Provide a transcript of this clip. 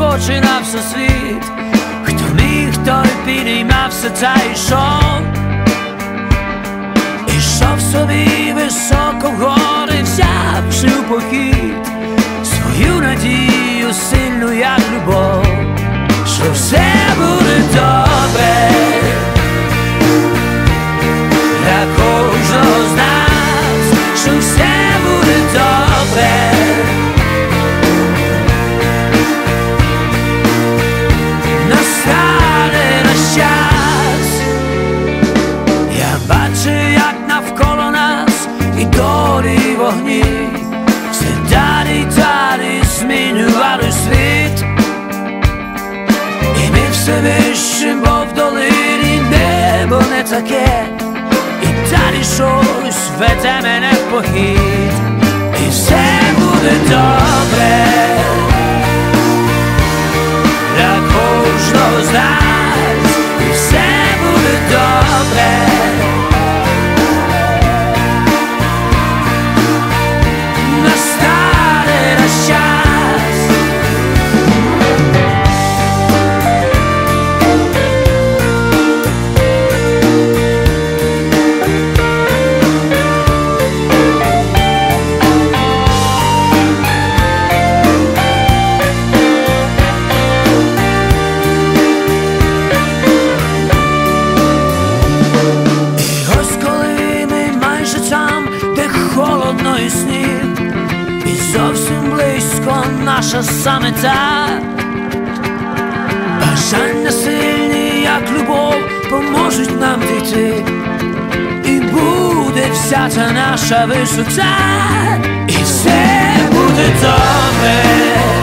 починався світ, хто міг, той підіймався та йшов, ішов собі високо вгори, взявши у похід свою надію сильну, як любов, що все буде добре. Для кожного з нас, що все вогні, все далі далі змінювали світ. І ми все вище, бо в долині небо не таке, і далі щось веде мене в похід, і все буде добре. Близько саме самета. Бажання сильні, як любов, поможуть нам дійти, і буде вся та наша висота, і все буде добре